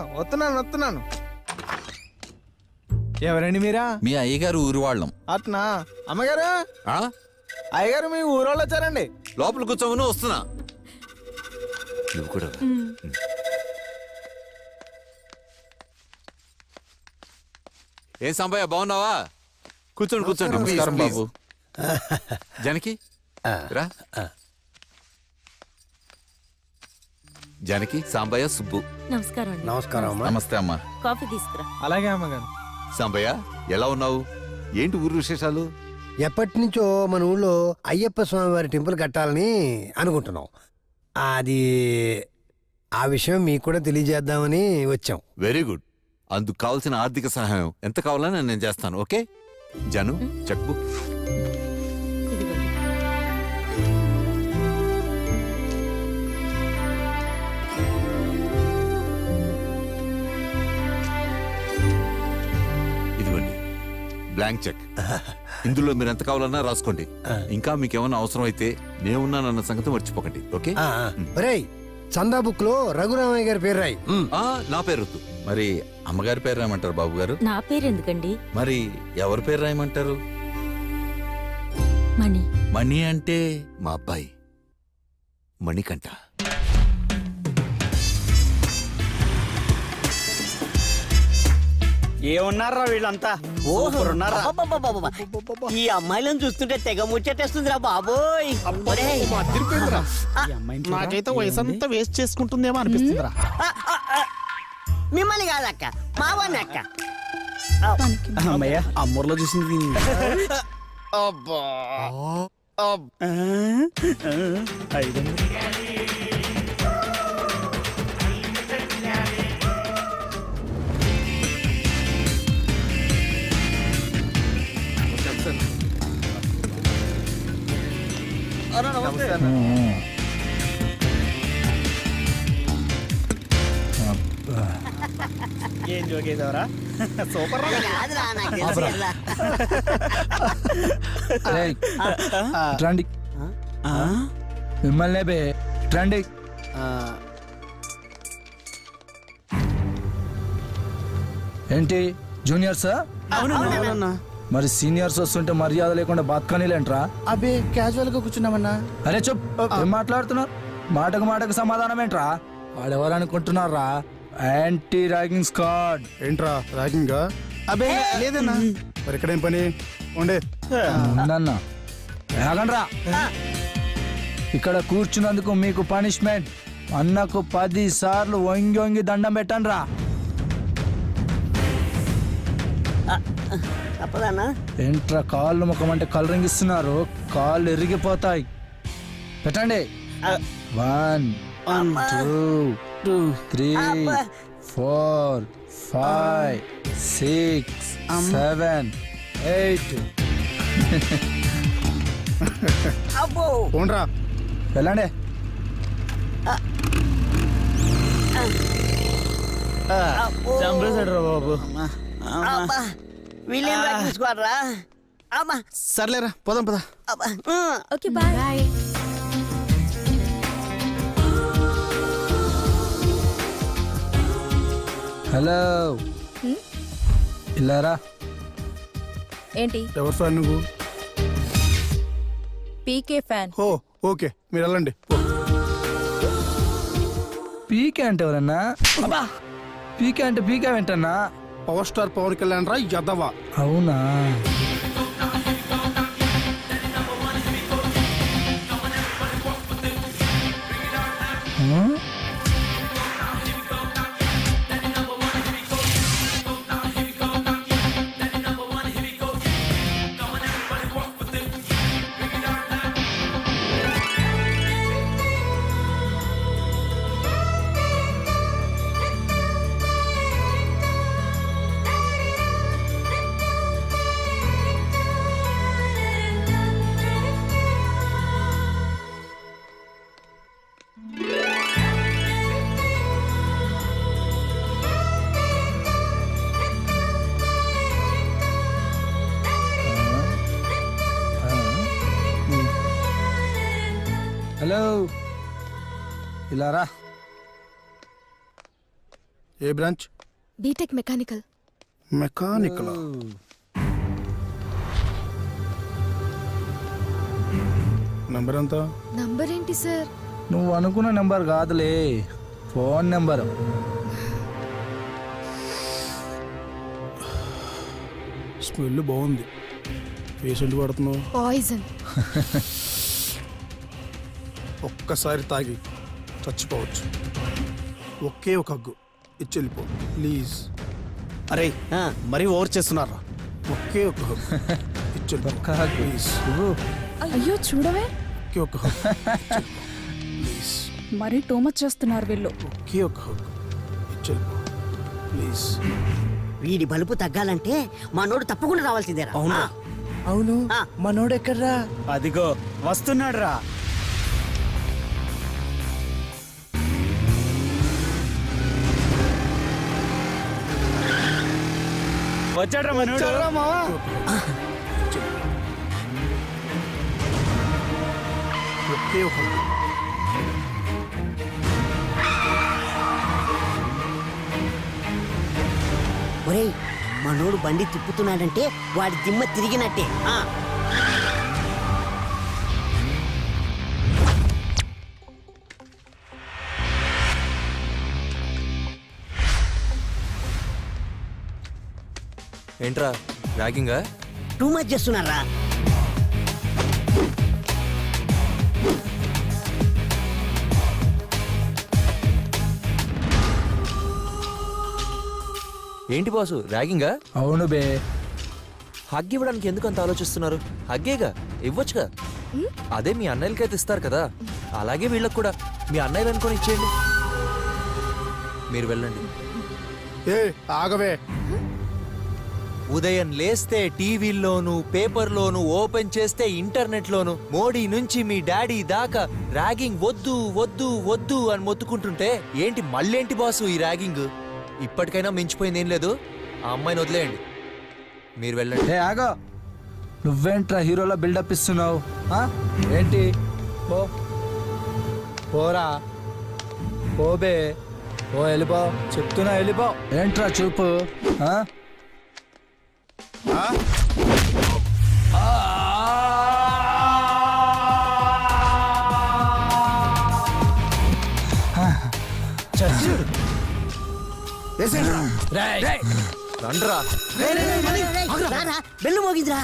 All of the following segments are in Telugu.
వస్తున్నాను వస్తున్నాను. ఎవరండి మీరా? మీ అయ్యగారు ఊరి వాళ్ళం. అట్నా? అమ్మగారు? ఆ? అయ్యగారు మీ ఊరోళ్ళు వచ్చారండి. లోపల కూర్చోమని వస్తున్నా. నువ్వు కూడా రా. ఏం సాంబయ్య బాగున్నావా? కూర్చోండి కూర్చోండి. నమస్కారం Please, బాబు. please. జానకి రా. జానకి సాంబయ్య సుబ్బు. నమస్కారం అండి. నమస్కారం అమ్మా. నమస్తే అమ్మా. కాఫీ తీసుకురా. అలాగే అమ్మగారు సాంబయ్య ఎలా ఉన్నావు? ఏంటి ఊరు విశేషాలు? ఎప్పటి నుంచో మన ఊళ్ళో అయ్యప్ప స్వామి వారి టెంపుల్ కట్టాలని అనుకుంటున్నాం. అది ఆ విషయం మీకు కూడా తెలియజేద్దామని వచ్చాం. Very good. అందుకు కావాల్సిన ఆర్థిక సహాయం ఎంత కావాలని నేను చేస్తాను ఓకే? జను చెక్ బుక్. Blank cheque. ఇందులో మీరు ఎంత కావాలన్నా రాసుకోండి. ఇంకా మీకు ఏమైనా అవసరం అయితే నేనున్నానన్న సంగతి మర్చిపోకండి ఓకే. ఒరేయ్ చందా బుక్లో రఘురామయ్య గారి పేరు రాయి. నా పేరు వద్దు. మరి అమ్మగారి పేరు రాయమంటారు బాబు గారు నా పేరు ఎందుకండి మరి ఎవరి పేరు రాయమంటారు? మణి. మణి అంటే మా అబ్బాయి. మణికంఠ. ఏమున్నారా వీళ్ళంతా? అబ్బబ్బబ్బబ్బబ్బ. ఈ అమ్మాయిలను చూస్తుంటే తెగ ముచ్చటేస్తుందిరా బాబోయ్. ఒరేయ్. ఈ అమ్మాయిని చూడరా? నాకైతే వయసు అంతా వేస్ట్ చేసుకుంటుందేమో అనిపిస్తుందిరా. ఆ, ఆ, ఆ. మిమ్మల్ని కాదక్క మావాన్ని అక్క. అమ్మయ్య అమ్మూర్లో చూసింది దీన్ని. అబ్బా. ఆ, ఆ, ఐదు వందలు. ఏం జోకేశావరా సూపర్ రండి? మిమ్మల్ని బే రండి ఏంటి జూనియర్సా అవునన్నా మరి సీనియర్స్ వస్తుంటే మర్యాద లేకుండా బతకనిలేంట్రా? అబే క్యాజువల్గా కూర్చున్నామన్నా. అరే చెప్ ఏం మాట్లాడుతున్నారు? మాటకు మాటకు సమాధానం ఏంట్రా? వాడెవరు అనుకుంటున్నారా యాంటీ ర్యాగింగ్ స్క్వాడ్ ఏంట్రా ర్యాగింగ్ అబే లేదన్నా. మరి ఇక్కడేం పని? ఉండే. ఉందన్న. ఆగండ్రా. ఇక్కడ కూర్చున్నందుకు మీకు పనిష్మెంట్ అన్నకు పది సార్లు వంగి వంగి దండం పెట్టండి రా తప్పదన్నా ఏంట్రా కాళ్ళు ముఖం అంటే కలరింగ్ ఇస్తున్నారు కాళ్ళు ఎరిగిపోతాయి పెట్టండి. One two three four five six seven eight. అబ్బో. పోండ్రా. వెళ్ళండి. అబ్బో. చంపేశాడు రా బాబు అబ్బా. వీళ్ళేం తీసుకోరా అమ్మా. సర్లేరా పోదాం పదా. Okay bye. హలో. ఇల్లారా? ఏంటి? ఎవరు ఫ్యాన్ నువ్వు? పీకే ఫ్యాన్. ఓ ఓకే మీరు వెళ్ళండి. పీకే అంటే ఎవరన్నా? పీకే అంటే పీకే వెంటన్నా? పవర్ స్టార్ పవన్ కళ్యాణ్ రా యదవ. అవునా? హలో. ఇలా రా ఏ branch? BTech mechanical. Mechanical? Number ఎంత నంబర్ ఏంటి సార్? నువ్వు అనుకున్న నెంబర్ కాదులే. Phone number. స్మెల్ బాగుంది. పేషెంట్ పడుతున్నావు పాయిజన్. ఒక్కసారి తాగి చచ్చిపోవచ్చు. ఒకే ఒక హగ్గు. ఇచ్చి వెళ్ళిపో ప్లీజ్. అరే మరీ ఓవర్ చేస్తున్నారా? ఒకే ఒక హగ్గు. ఇచ్చి వెళ్ళిపో ఒక్క హగ్గు. ప్లీజ్. అయ్యో చూడవే. ఒకే ఒక హగ్గు. ప్లీజ్. మరీ టూ మచ్ చేస్తున్నారు వీళ్ళు. ఒకే ఒక హగ్గు. ఇచ్చి వెళ్ళిపో ప్లీజ్. వీడి బలుపు తగ్గాలంటే మనోడు తప్పకుండా రావాల్సిందేరా. అవునా? అవును. ఆ. మనోడు ఎక్కడ్రా? అదిగో వస్తున్నాడు రా వచ్చాడ్రా మనోడు? ఒకే ఒక హగ్గు ఒరేయ్ మనోడు బండి తిప్పుతున్నాడంటే వాడి దిమ్మ తిరిగినట్టే. ఏంట్రా ర్యాగింగా? టూ మచ్ చేస్తున్నారా? ఏంటి బాసు ర్యాగింగా? అవును బే. హగ్ ఇవ్వడానికి ఎందుకు అంత ఆలోచిస్తున్నారు? హగ్గేగా? ఇవ్వచ్చుగా? అదే మీ అన్నయ్యలకైతే ఇస్తారు కదా. అలాగే వీళ్ళకి కూడా. మీ అన్నయ్యలు అనుకొని ఇచ్చేయండి. మీరు వెళ్ళండి. ఏ ఆగవే. ఉదయం లేస్తే టీవీల్లోను పేపర్లోను ఓపెన్ చేస్తే ఇంటర్నెట్లోను మోడీ నుంచి మీ డాడీ దాకా ర్యాగింగ్ వద్దు వద్దు వద్దు అని మొత్తుకుంటుంటే ఏంటి మళ్ళేంటి బాసు ఈ ర్యాగింగ్? ఇప్పటికైనా మించిపోయింది ఏం లేదు? ఆ అమ్మాయిని వదిలేయండి. మీరు వెళ్ళండి. ఆగో. నువ్వేంట్రా హీరోలో బిల్డప్ ఇస్తున్నావు? ఏంటి? పో. పోరా. పోబే ఓ వెళ్ళిపో. చెప్తున్నా వెళ్ళిపో. ఏంట్రా చూపు? బెల్లు మోగిందిరా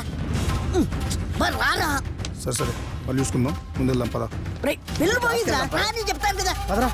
మరి రారా సరే సరే మళ్ళీ చూసుకుందాం ముందు వెళ్దాం పదా బెల్లు మోగిందిరా చెప్తాను కదా పదరా